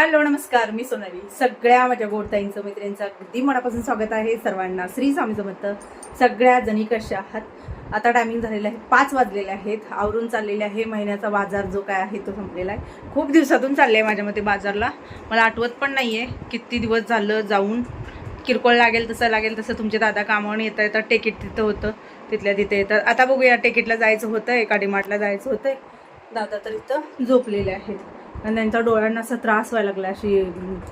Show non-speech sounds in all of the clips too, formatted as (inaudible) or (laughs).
Hello नमस्कार. मी सोनाली. सगळ्या माझ्या गोडताईंचं मैत्रिणींचं अगदी मनापासून स्वागत आहे सर्वांना. श्री स्वामी समर्थ. सगळ्या जणी कशा आहात? आता टायमिंग झालेलं आहे. पाच वाजलेले आहेत. आवरून चाललेले आहे. महिन्याचा बाजार जो काय आहे तो संपलेला आहे. खूप दिवसातून चालले आहे माझ्या मते बाजारला. मला आठवत पण नाही आहे किती दिवस झालं जाऊन. किरकोळ लागेल तसं लागेल तसं तुमचे दादा कामावून येता येतात टिकीट तिथं होतं. तिथल्या तिथे येतात. आता बघूया टिकीटला जायचं होतं. एका डिमार्टला जायचं होतं दादा तर इथं झोपलेले आहेत. आणि त्यांच्या डोळ्यांना असा त्रास व्हायला लागला अशी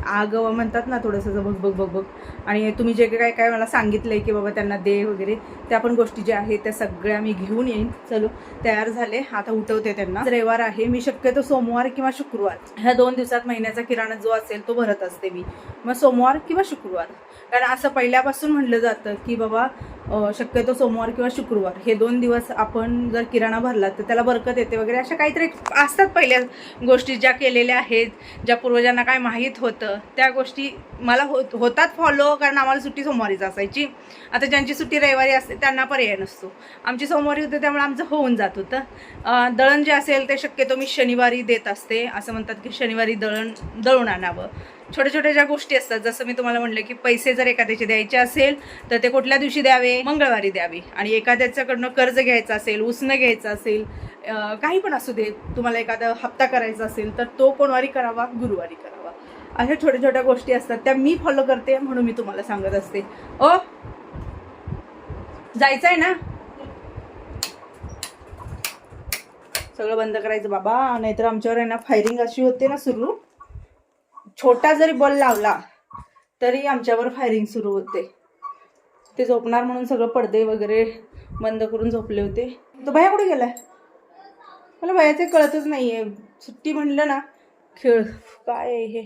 आग म्हणतात ना थोडंसं बघ बघ बघ बघ. आणि तुम्ही जे काय काय मला सांगितलं आहे की बाबा त्यांना दे वगैरे त्या पण गोष्टी ज्या आहेत त्या सगळ्या मी घेऊन येईन. चलो तयार झाले. आता उठवते त्यांना. रविवार आहे. मी शक्यतो सोमवार किंवा शुक्रवार ह्या दोन दिवसात महिन्याचा किराणा जो असेल तो भरत असते मी. मग सोमवार किंवा शुक्रवार. कारण असं पहिल्यापासून म्हणलं जातं की बाबा शक्यतो सोमवार किंवा शुक्रवार हे दोन दिवस आपण जर किराणा भरला तर त्याला बरकत येते वगैरे अशा काहीतरी असतात पहिल्या गोष्टी ज्या केलेल्या आहेत ज्या पूर्वजांना काय माहीत होतं त्या गोष्टी मला होत होतात फॉलो कारण आम्हाला सुट्टी सोमवारीच असायची. आता ज्यांची सुट्टी रविवारी असते त्यांना पर्याय नसतो. आमची सोमवारी होते त्यामुळे आमचं होऊन जात होतं. दळण जे असेल ते शक्यतो मी शनिवारी देत असते. असं म्हणतात की शनिवारी दळण दळून आणावं. छोट्या छोट्या ज्या गोष्टी असतात जसं मी तुम्हाला म्हटलं की पैसे जर एखाद्याचे द्यायचे असेल तर ते कुठल्या दिवशी द्यावे? मंगळवारी द्यावे. आणि एखाद्याच्याकडनं कर्ज घ्यायचं असेल उसनं घ्यायचं असेल काही पण असू दे तुम्हाला एखादा हप्ता करायचा असेल तर तो कोणवारी करावा? गुरुवारी करावा. अशा छोट्या छोट्या गोष्टी असतात. त्या मी फॉलो करते म्हणून मी तुम्हाला सांगत असते. ओ जायचं आहे ना? सगळं बंद करायचं बाबा नाहीतर आमच्यावर आहे ना फायरिंग अशी होते ना सुरू. छोटा जरी बॉल लावला तरी आमच्यावर फायरिंग सुरू होते. ते झोपणार म्हणून सगळं पडदे वगैरे बंद करून झोपले होते. तो भया कुठे गेलाय? मला भयाचे कळतच नाही आहे सुट्टी म्हणलं ना खेळ. काय आहे हे?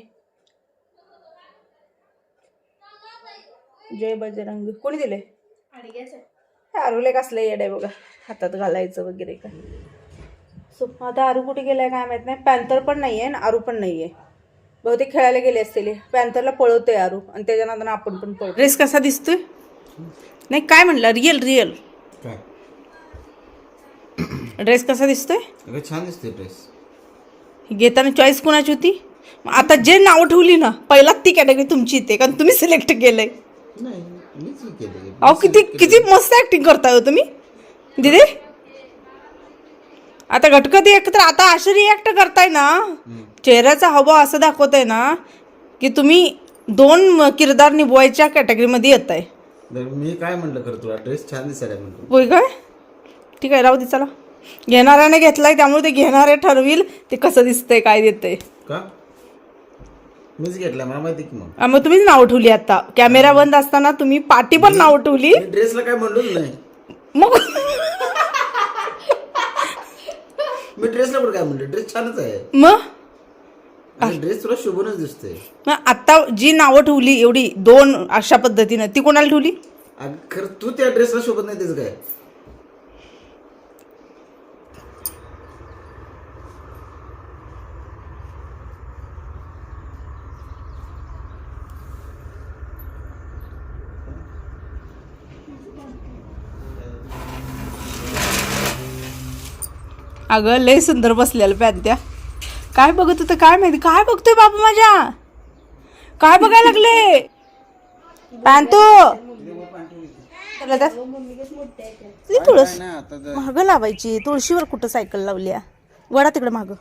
जय बजरंग. कोणी दिले आरूले कसलं येड आहे बघा. हातात घालायचं वगैरे काय. सो आता आरू कुठे गेलाय काय माहीत नाही. पॅन्थर पण नाही आहे आणि आरू पण नाही आहे बहुतेक खेळायला गेले असतील. पॅन्थरला पळवतोय आरू आणि त्याच्या नंतर आपण पण पळतो ड्रेस कसा दिसतोय? नाही काय म्हणलं? रिअल रिअल काय? ड्रेस कसा दिसतोय? अगं छान दिसते ड्रेस घेताना चॉईस कोणाची होती? मग आता जे नाव ठेवली ना पहिलाच ती कॅटेगरी तुमची येते कारण तुम्ही सिलेक्ट केलंय. नाही मीच केलं अहो किती किती मस्त ऍक्टिंग करताय हो तुम्ही. दिदी? आता घटकत एक तर आता अशी रिॲक्ट करताय ना चेहऱ्याचा हवा असं दाखवताय ना की तुम्ही दोन किरदार निभवायच्या कॅटेगरीमध्ये येत आहे मी काय म्हणलं खरं तुला? ड्रेस छान दिसायला म्हणतो होय काय? ठीक आहे राहू दे चला. घेणाऱ्याने घेतलाय त्यामुळे ते घेणारे ठरविल ते कसं दिसतंय काय देतंय. का? मीच घेतला मला माहिती की मग. आ, मग तुम्हीच नाव ठेवली आता. कॅमेरा बंद असताना तुम्ही पाठी पण नाव ठेवली. ड्रेसला काय म्हणलोच नाही. मग मी ड्रेसला पण काय म्हणलं? ड्रेस छानच आहे. मग? आणि ड्रेस तुला शोभूनच दिसतोय. मग आता जी नावं ठेवली एवढी दोन अशा पद्धतीनं ती कोणाला ठेवली? अगं खरं तू त्या ड्रेसला शोभत नाही त्याचं काय? अगं लय सुंदर बसलेलं पॅन्त्या काय बघत होतं काय माहिती काय बघतोय बाबा माझ्या? काय बघायला लागले? पॅन्तो तुळस महाग माग लावायची तुळशीवर कुठं सायकल लावली वडा तिकडे माग.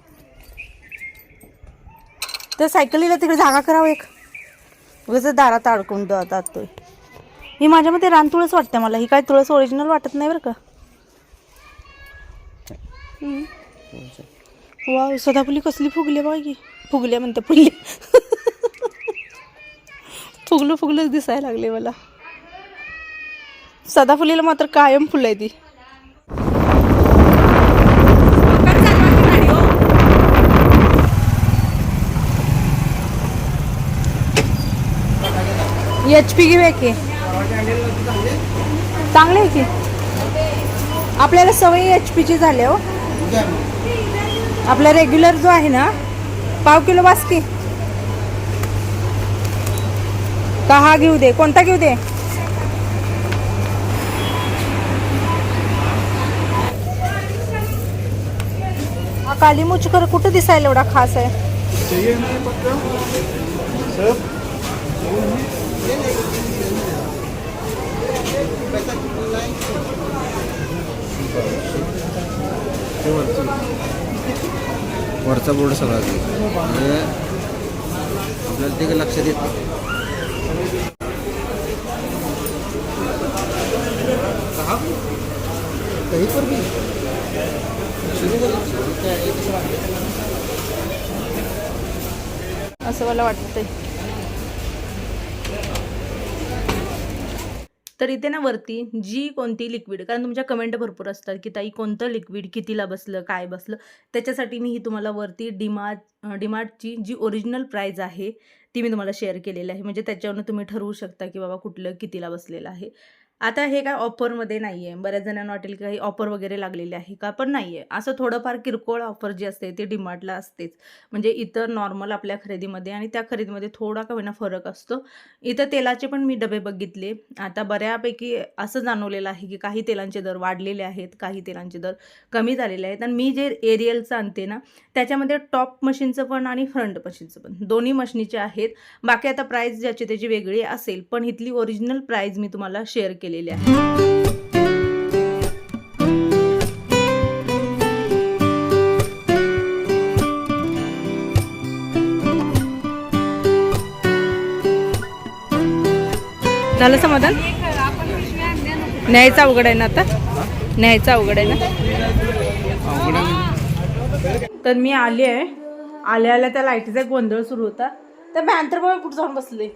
त्या सायकलीला तिकडे जागा करावं एक. उगाच दारात अडकून जातोय ही माझ्या मते रान तुळस वाटते मला. ही काय तुळस ओरिजिनल वाटत नाही बरं का? वा सदाफुली कसली फुगली बघा की. फुगल्या म्हणते फुगली. फुगलं फुगलंच दिसायला लागले मला. सदाफुलीला मात्र कायम फुलं आहे ती एच पी घेऊया की. चांगले आहे की. आपल्याला सवय एच पीची झाली हो. आपला रेग्युलर जो आहे ना पाव किलो बास्की. का हा घेऊ दे कोणता घेऊ दे? हा काली मुचकर कुठं दिसायला एवढा खास आहे? चाहिए पक्का. सब वरचा बोर्ड सगळा म्हणजे आपल्याला ते काही लक्षात येत नाही. कहीं पर असं मला वाटतंय. तर इथे ना वरती जी कोणती लिक्विड कारण तुमच्या कमेंट भरपूर असतात की ताई कोणतं लिक्विड कितीला बसलं काय बसलं? त्याच्यासाठी मी ही तुम्हाला वरती डिमार्ट डिमार्टची जी ओरिजिनल प्राईज आहे ती मी तुम्हाला शेअर केलेली आहे. म्हणजे त्याच्यावरून तुम्ही ठरवू शकता की बाबा कुठलं कितीला बसलेलं आहे. आता हे काय ऑफरमध्ये नाही आहे बऱ्याच जणांना वाटेल की काही ऑफर वगैरे लागलेली आहे का? पण नाही आहे असं थोडंफार किरकोळ ऑफर जी असते ती डिमार्टला असतेच. म्हणजे इतर नॉर्मल आपल्या खरेदीमध्ये आणि त्या खरेदीमध्ये थोडा का होईना फरक असतो. इथं तेलाचे पण मी डबे बघितले. आता बऱ्यापैकी असं जाणवलेलं आहे की काही तेलांचे दर वाढलेले आहेत काही तेलांचे दर कमी झालेले आहेत. आणि मी जे एरियलचं आणते ना त्याच्यामध्ये टॉप मशीनचं पण आणि फ्रंट मशीनचं पण. दोन्ही मशीनीचे आहेत. बाकी आता प्राईस ज्याची त्याची वेगळी असेल. पण इथली ओरिजिनल प्राईज मी तुम्हाला शेअर केली. केलेले आहे झालं समाधान? न्यायचं अवघड आहे ना आता? न्यायचं अवघड आहे ना? तर मी आली आहे. आल्या आल्या त्या लाईटीचा गोंधळ सुरू होता. तर मी तर कुठं जाऊन बसले?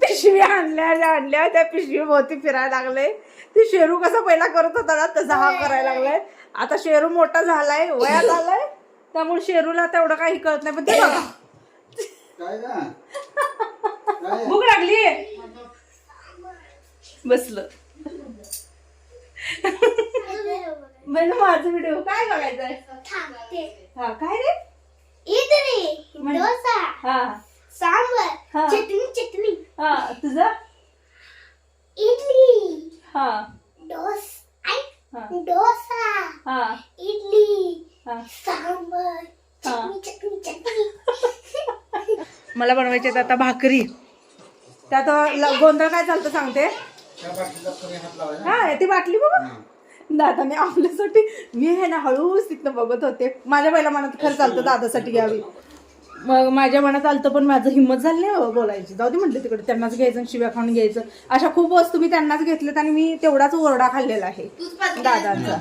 पिशवी आणल्या आणल्या त्या पिशवी भोवती फिरायला लागले. ती शेरू कसा पहिला करत होता ना तसा हा करायला लागलाय. आता शेरू मोठा झालाय वयात (laughs) आलाय. त्यामुळे शेरूला तेवढं काही कळत नाही. पण ते बघा. भूक लागली. बसलं. म्हणजे माझा व्हिडिओ काय बघायचा हा काय रे? हा. सांबर. चटणी चटणी. हा तुझा? इडली. हा. डोस हा. डोसा. हा. इडली हा. सांबर. चटणी चटणी चटणी. मला बनवायचे आहेत आता भाकरी. त्यात गोंधळ काय चालतं सांगते? हा ती बाटली बघा. दादाने आपल्यासाठी मी हे ना हळूच तिथनं बघत होते. माझ्या पहिल्या मनात खरं चालतं दादासाठी घ्यावी. मग माझ्या मनात आलतं पण माझं हिंमत झाली नाही हो बोलायची. जाऊ दे म्हटलं तिकडे त्यांनाच घ्यायचं शिव्या खाऊन घ्यायचं. अशा खूप वस्तू मी त्यांनाच घेतल्यात आणि मी तेवढाच ओरडा खाल्लेला आहे. दादांचा.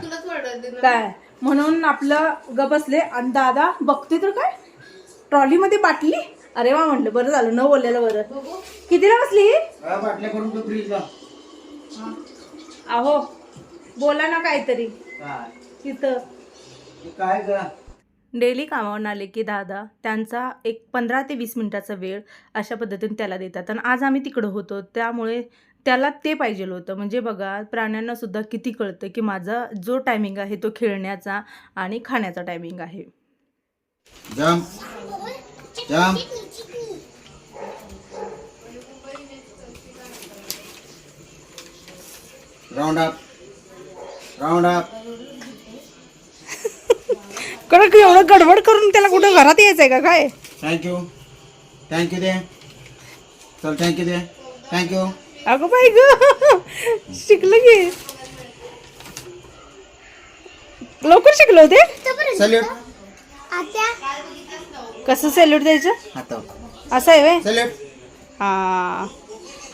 काय? म्हणून आपलं ग बसले. आणि दादा बघते तर काय? ट्रॉलीमध्ये बाटली? अरे वा म्हटलं बरं झालं न बोललेलं बरं. कितीला बसली ही? अहो बोला ना काहीतरी. तिथं काय ग? डेली कामावर आले की दादा त्यांचा एक पंधरा ते वीस मिनटाचा वेळ अशा पद्धतीने त्याला देतात. आणि आज आम्ही तिकडं होतो त्यामुळे त्याला ते पाहिजे होतं. म्हणजे बघा प्राण्यांनासुद्धा किती कळतं की माझा जो टायमिंग आहे तो खेळण्याचा आणि खाण्याचा टायमिंग आहे. जाम. जाम. अप राउंड अप कारण की एवढं गडबड करून त्याला कुठं घरात यायचंय का? काय? थँक्यू थँक्यू दे चल थँक्यू दे थँक्यू अगं बाई ग. शिकलं की. लवकर शिकलो ते सल्यूट आता कसं सॅल्यूट द्यायचं? हातावर. असं आहे व्हय? सल्यूट हा.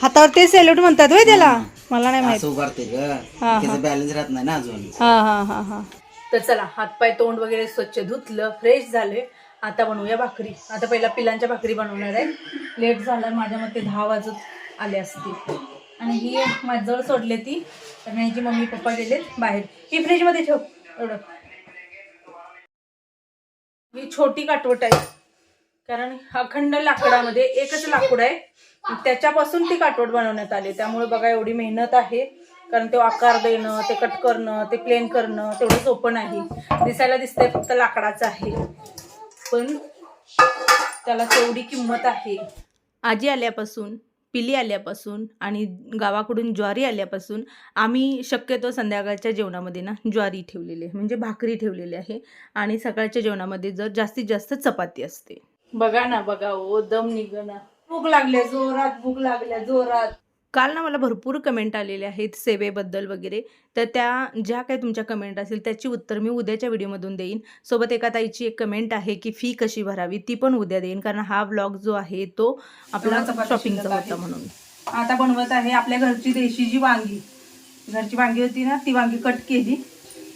हातावर ते सॅल्यूट म्हणतात व्हय त्याला? मला नाही माहीत. असं उभारते ग. हा. त्याचा बॅलन्स राहत नाही ना अजून. हा हा हा हा. तर चला हातपाय तोंड वगैरे स्वच्छ धुतलं फ्रेश झाले. आता बनवूया भाकरी. आता पहिला पिलांच्या भाकरी बनवणार आहे. लेट झाला माझ्या मते दहा वाजत आले असतील. आणि ही माझ्याजवळ सोडले ती. तर ह्याची मम्मी पप्पा गेले बाहेर. ही फ्रीजमध्ये ठेव. एवढं. ही छोटी काटवट आहे. कारण अखंड लाकडामध्ये एकच लाकूड आहे. त्याच्यापासून ती काटवट बनवण्यात आली. त्यामुळे बघा एवढी मेहनत आहे. कारण ते आकार देणं ते कट करणं ते प्लेन करणं तेवढं सोपं नाही. दिसायला दिसतंय फक्त लाकडाचं आहे. पण त्याला तेवढी किंमत आहे. आजी आल्यापासून पिली आल्यापासून आणि गावाकडून ज्वारी आल्यापासून आम्ही शक्यतो संध्याकाळच्या जेवणामध्ये ना ज्वारी ठेवलेली आहे. म्हणजे भाकरी ठेवलेली आहे आणि सकाळच्या जेवणामध्ये जर जास्तीत जास्त चपाती असते. बघा ना बघा ओ दम निघना भूक लागल्या जोरात भूक लागल्या जोरात. काल ना मला भरपूर कमेंट आलेले आहेत सेवेबद्दल वगैरे. तर त्या ज्या काही तुमच्या कमेंट असेल त्याची उत्तर मी उद्याच्या व्हिडिओमधून देईन. सोबत एका ताईची एक कमेंट आहे की फी कशी भरावी? ती पण उद्या देईन कारण हा ब्लॉग जो आहे तो आपला शॉपिंगचा. होता म्हणून. आता बनवत आहे आपल्या घरची देशी जी वांगी. घरची वांगी होती ना ती वांगी कट केली.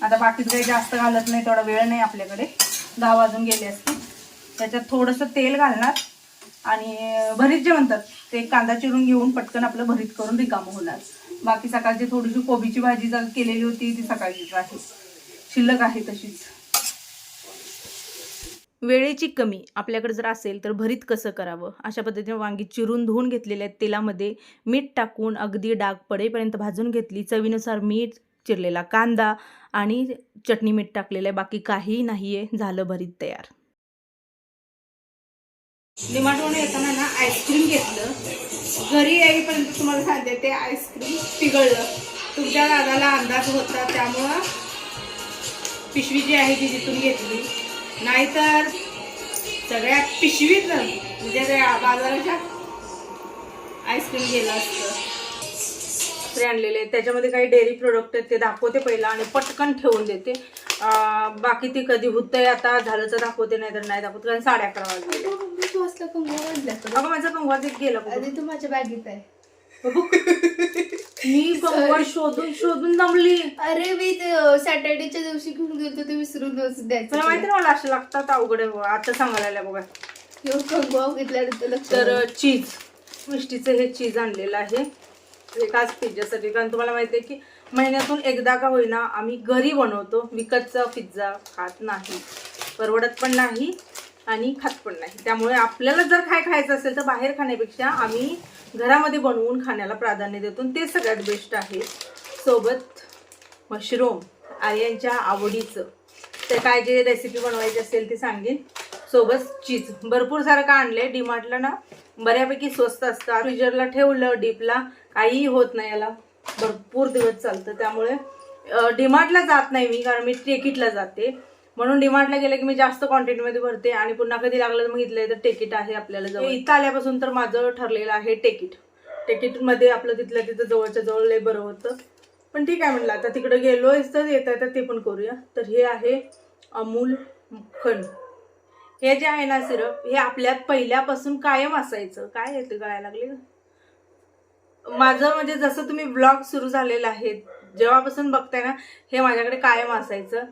आता बाकीचं काही जास्त घालत नाही तेवढा वेळ नाही आपल्याकडे. दहा वाजून गेले असते त्याच्यात थोडंसं तेल घालणार. आणि भरीत जे म्हणतात ते कांदा चिरून घेऊन पटकन आपलं भरीत करून रिकामं होणार. बाकी सकाळची थोडीशी कोबीची भाजी जर केलेली होती ती सकाळचीच आहे. शिल्लक आहे तशीच. वेळेची कमी आपल्याकडे जर असेल तर भरीत कसं करावं? अशा पद्धतीने वांगी चिरून धुवून घेतलेले आहेत तेलामध्ये मीठ टाकून अगदी डाग पडेपर्यंत भाजून घेतली. चवीनुसार मीठ चिरलेला कांदा आणि चटणी मीठ टाकलेलं आहे. बाकी काहीही नाही आहे झालं भरीत तयार. डिमार्टवरून येताना ना आईस्क्रीम घेतलं. घरी येईपर्यंत तुम्हाला सांगते ते आईस्क्रीम पिघळलं. तुमच्या दादाला अंदाज होता त्यामुळं पिशवी जी आहे ती तिथून घेतली. नाहीतर सगळ्या पिशवीत म्हणजे त्या बाजाराच्या आईस्क्रीम गेलं असतं. आणलेले त्याच्यामध्ये काही डेअरी प्रोडक्ट आहेत ते दाखवते पहिला आणि पटकन ठेवून देते. बाकी ती कधी होतंय आता झालं तर दाखवते नाही तर नाही दाखवत कारण साडे अकरा वाजले. तू असला कंगवा वाढला तर. अगं माझा कंगवा ते गेला कुठं? तू माझ्या बॅगेत आहे. मी कंगवा शोधून शोधून दमली. अरे मी ते सॅटर्डेच्या दिवशी घेऊन गेलो ते विसरून दिवस तुला द्यायचं माहिती ना मला असे लागतात अवघड आहे बुवा. आता सांगायला लागल्या बघा. ह्यो कंगवा घेतल्यानंतर तर. चीज मिष्टीचं हे चीज आणलेलं आहे. एकाच पिझ्झासाठी कारण तुम्हाला माहिती आहे की महिन्यातून एकदा का होईना आम्ही घरी बनवतो. विकतचा पिझ्झा खात नाही परवडत पण नाही आणि खात पण नाही. त्यामुळे आपल्याला जर काय खायचं असेल तर बाहेर खाण्यापेक्षा आम्ही घरामध्ये बनवून खाण्याला प्राधान्य देतो. आणि ते सगळ्यात बेस्ट आहे. सोबत मशरूम आर्यांच्या आवडीचं. तर काय जे रेसिपी बनवायची असेल ते सांगेन. सोबत चीज भरपूर सारं का आणले डीमार्टला ना बऱ्यापैकी स्वस्त असतं फ्रीजरला ठेवलं डीपला काहीही होत नाही याला. भरपूर दिवस चालतं. त्यामुळे डिमार्टला जात नाही मी कारण मी टेकिटला जाते. म्हणून डिमार्टला गेलं की मी जास्त क्वांटिटीमध्ये भरते आणि पुन्हा कधी लागलं तर मग इथलं तर टेकिट आहे आपल्याला जवळ. इथं आल्यापासून तर माझं ठरलेलं आहे टेकिट टेकिटमध्ये आपलं तिथलं तिथं जवळच्या जवळ लय बरं होतं. पण ठीक आहे म्हणलं आता तिकडे गेलो तर येताय तर ते पण करूया. तर हे आहे अमूल मक्खन हे जे आहे ना सिरप हे आपल्यात पहिल्यापासून कायम असायचं. काय येतं गळायला लागले? माझं म्हणजे जसं तुम्ही ब्लॉग सुरू झालेला आहे जेव्हापासून बघताय ना हे माझ्याकडे कायम असायचं.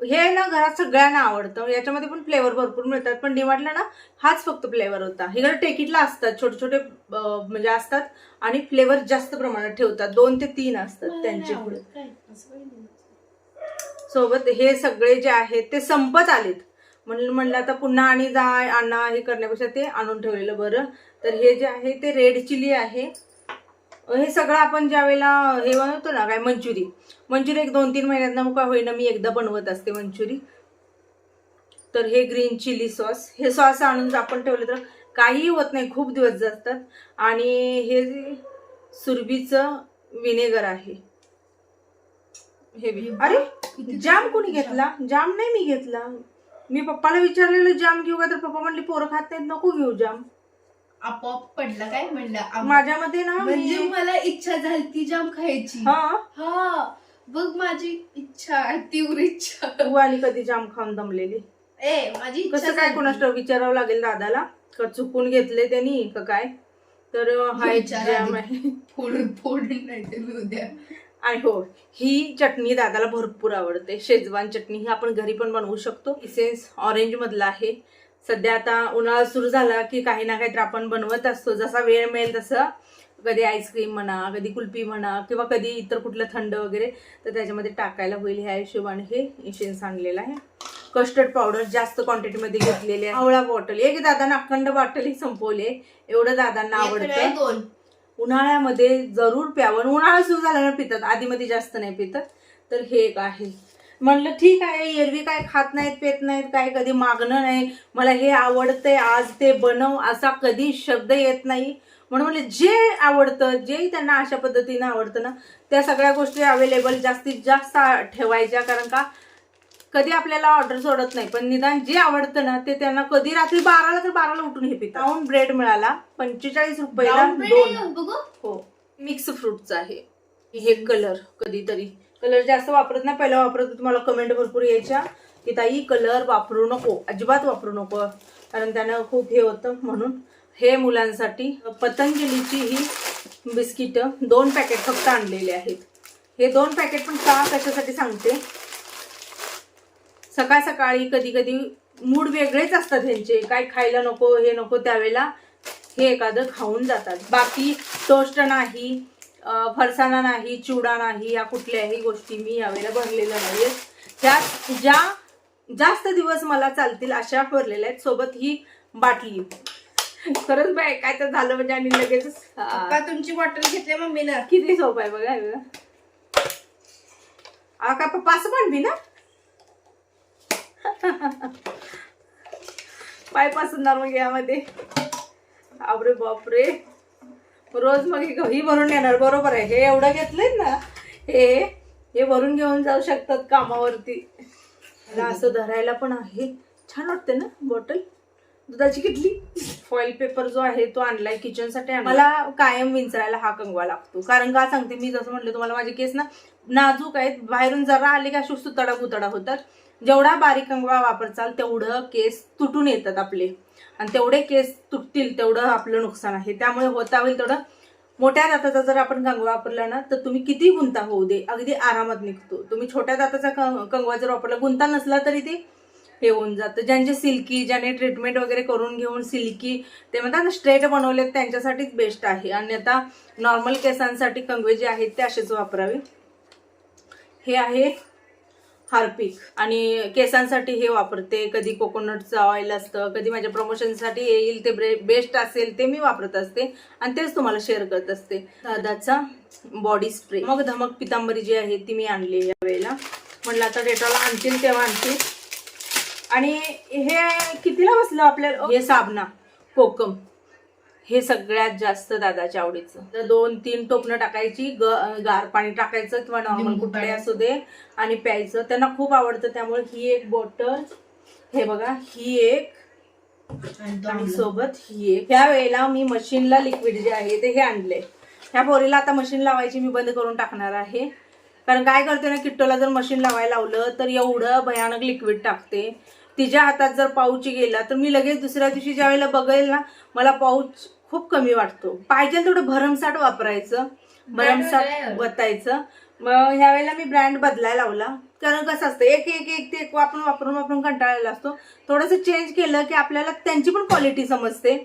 हे ना घरात सगळ्यांना आवडतं. याच्यामध्ये पण फ्लेवर भरपूर मिळतात. पण डिमार्टला ना हाच फक्त फ्लेवर होता. हे घर टेकिटला असतात. छोटे छोटे म्हणजे असतात. आणि फ्लेवर जास्त प्रमाणात ठेवतात. दोन ते तीन असतात त्यांचे पुढे. सोबत हे सगळे जे आहेत ते संपत आलेत. म्हणून म्हणलं आता पुन्हा आणि जा आणा हे करण्यापेक्षा ते आणून ठेवलेलं बरं. तर हे जे आहे ते रेड चिली आहे. हे सगळं आपण ज्या वेळेला हे बनवतो ना काय मंचुरी. मंचुरी एक दोन तीन महिन्यात का होईना मी एकदा बनवत असते मंचुरी. तर हे ग्रीन चिली सॉस हे सॉस आणून आपण ठेवलं तर काहीही होत नाही खूप दिवस जातात. आणि हे सुरभीचं विनेगर आहे. हे बी- अरे जाम कोणी घेतला? जाम नाही मी घेतला. मी पप्पाला विचारलेलं जाम घेऊ का? तर पप्पा म्हणले पोरं खात नाहीत नको घेऊ जाम. आपोआप पडला काय म्हणलं? आम- माझ्यामध्ये ना म्हणजे मला इच्छा झाली ती जाम खायची. हा? हा. बघ माझी इच्छा तीव्र इच्छा. तू आणि कधी जाम खाऊन दमलेली? ए माझी कसं काय. कोणास विचारावं लागेल दादाला? का चुकून घेतले त्यांनी का काय? तर हा जॅम आधी. आहे फोडून फोडून नाही मी उद्या आणि हो ही चटणी दादाला भरपूर आवडते. शेजवान चटणी ही आपण घरी पण बनवू शकतो. इसेन्स ऑरेंज मधला आहे. सध्या आता उन्हाळा सुरू झाला की काही ना काहीतरी आपण बनवत असतो. जसा वेळ मिळेल तसं कधी आईस्क्रीम म्हणा कधी कुल्फी म्हणा किंवा कधी इतर कुठलं थंड वगैरे तर त्याच्यामध्ये टाकायला होईल ह्या हिशोबाने हे इसेन्स आणलेलं आहे. कस्टर्ड पावडर जास्त क्वांटिटीमध्ये घेतलेली आहे. आवळा बॉटल एक दादांना अखंड बॉटल ही संपवले एवढं दादांना आवडतं. उन्हाळ्यामध्ये जरूर प्यावं उन्हाळा सुरू झाल्यानं पितात. आधीमध्ये जास्त नाही पितात. तर हे एक आहे. म्हणलं ठीक आहे एरवी काय खात नाहीत पेत नाहीत काय कधी मागणं नाही. मला हे आवडतंय आज ते बनव असा कधी शब्द येत नाही. म्हणून म्हणले जे आवडतं जे त्यांना अशा पद्धतीनं आवडतं ना त्या सगळ्या गोष्टी अवेलेबल जास्तीत जास्त ठेवायच्या. कारण का कधी आपल्याला ऑर्डर सोडत नाही पण निदान जे आवडतं ना ते त्यांना कधी रात्री बाराला तर बाराला उठून हे पितात. ब्राऊन ब्रेड मिळाला पंचेचाळीस रुपयाला दोन. बघू. हो. मिक्स फ्रुटचा आहे. हे कलर कधीतरी. कलर जास्त वापरत नाही. पहिला वापरत तुम्हाला मला कमेंट भरपूर यायच्या. की ताई कलर वापरू नको. अजिबात वापरू नको. कारण त्यानं खूप हे होतं म्हणून. हे मुलांसाठी पतंजलीची ही बिस्किटं दोन पॅकेट फक्त आणलेले आहेत. हे दोन पॅकेट पण का कशासाठी सांगते? सकाळ सकाळी कधी कधी मूड वेगळेच असतात ह्यांचे. काय खायला नको हे नको त्यावेळेला हे एखादं खाऊन जातात. बाकी टोस्ट नाही फरसाणा नाही चिवडा नाही या कुठल्याही गोष्टी मी यावेळेला भरलेल्या नाहीत त्या ज्या जास्त दिवस मला चालतील अशा भरलेल्या आहेत सोबत ही बाटली. खरंच बाय काय तर झालं म्हणजे आणि लगेच तुमची बॉटल घेतली मम्मीनं? किती सोप आहे बघा बघा. आ का पप्पा असं पण बी ना? (laughs) पायपासून मग यामध्ये. बापरे बापरे. रोज मग ही ही भरून येणार बरोबर आहे. हे एवढं घेतलंय ना हे हे भरून घेऊन जाऊ शकतात कामावरती. असं धरायला पण आहे. छान वाटते ना बॉटल? दुधाची किटली? फॉईल पेपर जो आहे तो आणलाय किचनसाठी. मला कायम विंचरायला हा कंगवा लागतो. कारण का सांगते मी जसं म्हटलं तुम्हाला माझे केस ना नाजूक आहेत. बाहेरून जरा आले का अशी सुतडा गुतडा होतात. जेवढा बारीक कंगवा वापरचाल तेवढं केस तुटून येतात आपले. आणि तेवढे केस तुटतील तेवढं आपलं नुकसान आहे. त्यामुळे होता होईल तेवढं मोठ्या दाताचा जर आपण कंगवा वापरला ना तर तुम्ही किती गुंता होऊ दे अगदी आरामात निघतो. तुम्ही छोट्या दाताचा क- कंगवा जर वापरला गुंता नसला तरी ते हे होऊन जातं. ज्यांचे सिल्की ज्याने ट्रीटमेंट वगैरे करून घेऊन सिल्की ते म्हणतात ना स्ट्रेट बनवलेत त्यांच्यासाठीच बेस्ट आहे. आणि आता नॉर्मल केसांसाठी कंगवे जे आहेत ते असेच वापरावे. हे आहे हार्पिक. आणि केसांसाठी हे वापरते. कधी कोकोनटचं ऑइल असतं कधी माझ्या प्रमोशनसाठी येईल ते ब्रे बेस्ट असेल ते मी वापरत असते. आणि तेच तुम्हाला शेअर करत असते. दादाचा बॉडी स्प्रे मग धमक पितांबरी जी आहे ती मी आणली या वेळेला म्हटलं आता डेटॉल आणतील तेव्हा आणतील. आणि हे कितीला बसलं आपल्याला हे साबणा कोकम. हे सगळ्यात जास्त दादाच्या आवडीचं. तर दोन तीन टोपणं टाकायची ग- गार पाणी टाकायचं किंवा नॉर्मल कुठले असू दे आणि प्यायचं. त्यांना खूप आवडतं. त्यामुळे ही एक बॉटल हे बघा ही एक आणि सोबत ही एक. ह्या वेळेला मी मशीनला लिक्विड जे आहे ते हे आणले. ह्या पोरीला आता मशीन लावायची मी बंद करून टाकणार आहे. कारण काय करते ना किट्टोला जर मशीन लावायला लावलं तर एवढं भयानक लिक्विड टाकते. तिच्या हातात जर पाऊच गेला तर मी लगेच दुसऱ्या दिवशी ज्या वेळेला बघेल ना मला पाऊच खूप कमी वाटतो. पाहिजे तेवढं भरमसाठ वापरायचं भरमसाठ वतायचं. मग ह्या वेळेला मी ब्रँड बदलायला लावला. कारण कसं असतं एक एक एक ते एक वापरून वापरून वापरून कंटाळलेला असतो. थोडंसं चेंज केलं की आपल्याला त्यांची पण क्वालिटी समजते.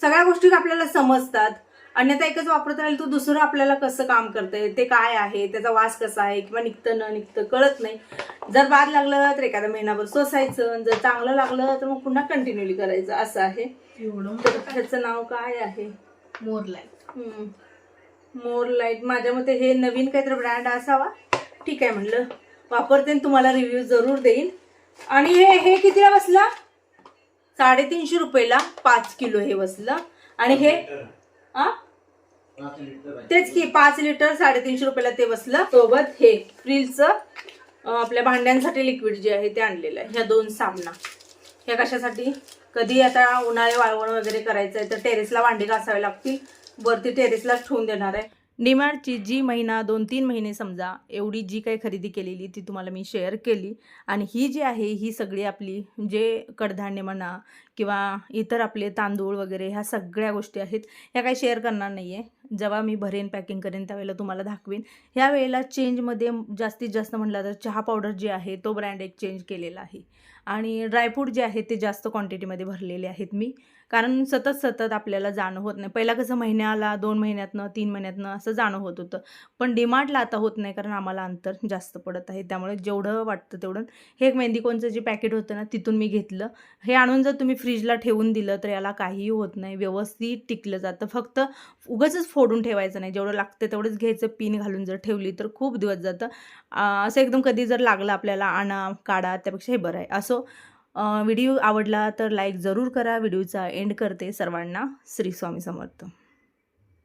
सगळ्या गोष्टी आपल्याला समजतात. अन्यथा एकच वापरत राहील तो दुसरं आपल्याला कसं काम करतंय ते काय आहे त्याचा वास कसा आहे किंवा निघतं न निघतं कळत नाही. जर बाद लागलं तर एखादा महिनाभर सोसायचं जर चांगलं लागलं तर मग पुन्हा कंटिन्युअली करायचं असं आहे. तर ह्याचं नाव काय आहे? More light. हम्म. More light. माझ्या मते हे नवीन काहीतरी ब्रँड असावा. ठीक आहे म्हणलं. वापरते आणि तुम्हाला रिव्ह्यू जरूर देईन. आणि हे हे कितीला बसला? साडेतीनशे रुपयाला पाच किलो हे बसलं. आणि हे आ? तेच की पाच लिटर साडेतीनशे रुपयाला ते बसलं. सोबत हे फ्रीलचं आपल्या भांड्यांसाठी लिक्विड जे आहे ते आणलेलं आहे. ह्या दोन साबणा ह्या कशासाठी? कधी आता उन्हाळे वाळवण वगैरे करायचं आहे तर टेरेसला वांडी घासावे लागतील वरती टेरेसलाच ठेवून देणार आहे. डीमार्टची जी महिना दोन तीन महिने समजा एवढी जी काही खरेदी केलेली ती तुम्हाला मी शेअर केली. आणि ही जी आहे ही सगळी आपली जे कडधान्य म्हणा किंवा इतर आपले तांदूळ वगैरे ह्या सगळ्या गोष्टी आहेत ह्या काही शेअर करणार नाही आहे जेव्हा मी भरेन पॅकिंग करेन त्यावेळेला तुम्हाला दाखवेन. ह्या वेळेला चेंजमध्ये जास्तीत जास्त म्हटलं तर चहा पावडर जे आहे तो ब्रँड एक चेंज केलेला आहे. आणि ड्रायफ्रूट जे आहे ते जास्त क्वांटिटीमध्ये भरलेले आहेत मी. कारण सतत सतत आपल्याला जाणं होत नाही. पहिला कसं महिन्याला दोन महिन्यातनं तीन महिन्यातनं असं जाणं होत होतं. पण डिमांडला आता होत नाही कारण आम्हाला अंतर जास्त पडत आहे. त्यामुळे जेवढं वाटतं तेवढं. हे एक मेहंदीकोनचं जे पॅकेट होतं ना तिथून मी घेतलं. हे आणून जर तुम्ही फ्रीजला ठेवून दिलं तर याला काहीही होत नाही. व्यवस्थित टिकलं जातं. फक्त उगाचच फोडून ठेवायचं नाही. जेवढं लागतं तेवढंच घ्यायचं पिन घालून जर ठेवली तर खूप दिवस जातं. असं एकदम कधी जर लागलं आपल्याला आणा काढा त्यापेक्षा हे बरं आहे. असो व्हिडिओ आवडला तर लाईक जरूर करा. व्हिडिओचा एंड करते सर्वांना. श्री स्वामी समर्थ.